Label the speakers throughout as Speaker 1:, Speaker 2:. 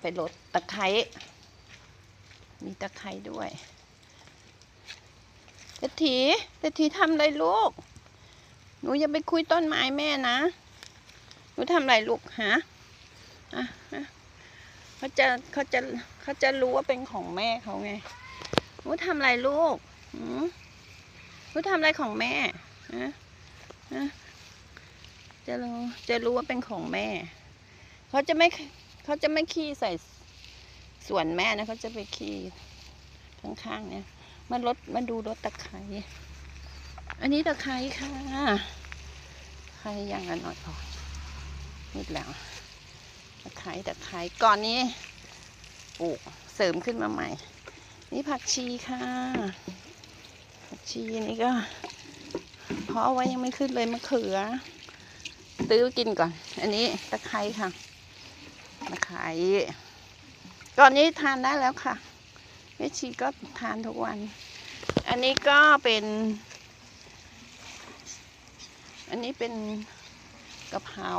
Speaker 1: ไปรดตะไคร้ มีตะไคร้ด้วยเศรษฐีเศรษฐีทำอะไรลูก หนูอย่าไปคุยต้นไม้แม่นะ หนูทำอะไรลูกฮะอะเขาจะเขาจะเขาจะรู้ว่าเป็นของแม่เขาไง หนูทำอะไรลูกหืมหนูทำอะไรของแม่ฮะฮะจะรู้จะรู้ว่าเป็นของแม่ เขาจะไม่ เขาจะไม่ขี้ใส่ส่วนแม่นะเขาจะไปขี้ข้างๆเนี่ยมารถมาดูรถตะไคร้อันนี้ตะไคร้ค่ะใครอย่างละหน่อยพอนิดแล้วตะไคร้ตะไคร้ก่อนนี้ปลูกเสริมขึ้นมาใหม่ นี่ผักชีค่ะ ผักชีนี่ก็เพาะไว้ยังไม่ขึ้นเลยมะเขือ ตื้อกินก่อน อันนี้ตะไคร้ค่ะ ไคร้ก่อนนี้ทานได้แล้วค่ะแม่ชีก็ทานทุกวัน อันนี้ก็เป็น อันนี้เป็นกะเพรา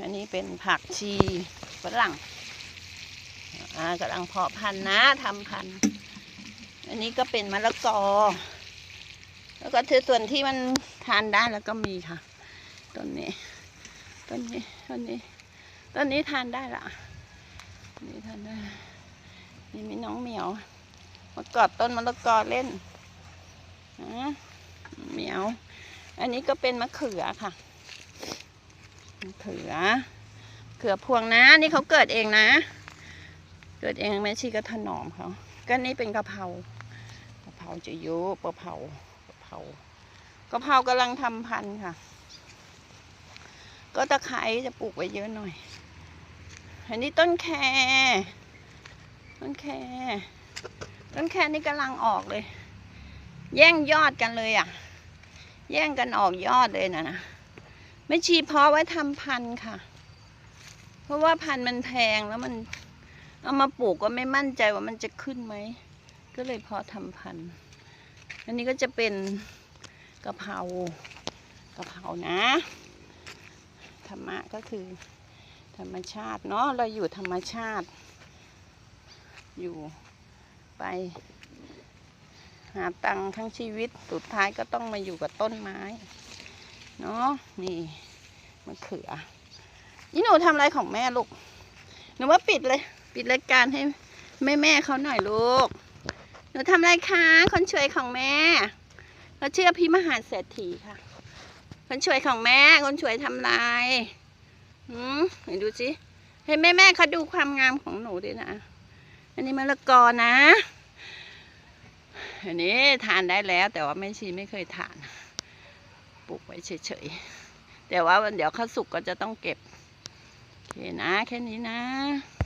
Speaker 1: อันนี้เป็นผักชีฝรั่งกำลังเพาะพันธุ์นะทำพันธุ์ อันนี้ก็เป็นมะละกอ แล้วก็ที่ส่วนที่มันทานได้แล้วก็มีค่ะ ต้นนี้ ต้นนี้ ต้นนี้ ต้นนี้ทานได้ละนี่ทานได้นี่มีน้องเหมียว มากอดต้นมะละกอเล่นนะเหมียว อันนี้ก็เป็นมะเขือค่ะ มะเขือ เขือพวงนะ นี่เขาเกิดเองนะ เกิดเองแม่ชีก็ถนอมเขาก็นี่เป็นกะเพรากะเพราจะเยอะกะเพรากะเพรากะเพรากำลังทำพันธุ์ค่ะ ก็ตะไคร้จะปลูกไว้เยอะหน่อย อันนี้ต้นแครต้นแครต้นแครนี่กำลังออกเลย แย่งยอดกันเลยอะ แย่งกันออกยอดเลยนะนะไม่ชีเพาะไว้ทำพันธุ์ค่ะ เพราะว่าพันธุ์มันแพงแล้วมันเอามาปลูกก็ไม่มั่นใจว่ามันจะขึ้นไหม ก็เลยเพาะทำพันธุ์ อันนี้ก็จะเป็นกะเพรากะเพรานะ ธรรมะก็คือ ธรรมชาติเนาะเราอยู่ธรรมชาติ อยู่ไป หาตังค์ทั้งชีวิตสุดท้ายก็ต้องมาอยู่กับต้นไม้ เนาะนี่มะเขือนี่หนูทำอะไรของแม่ลูกหนูว่าปิดเลย ปิดรายการให้แม่แม่เขาหน่อยลูก หนูทำอะไรคะคนช่วยของแม่เราเชื่อพี่มหาเศรษฐีค่ะ คนช่วยของแม่คนช่วยทำลาย หืมไหนดูสิเห้แม่แม่ๆเขาดูความงามของหนูด้วยนะ อันนี้มะละกอนะ อันนี้ทานได้แล้ว แต่ว่าแม่ชีไม่เคยทาน ปลูกไว้เฉยๆ แต่ว่าเดี๋ยวเขาสุกก็จะต้องเก็บ โอเคนะ แค่นี้นะ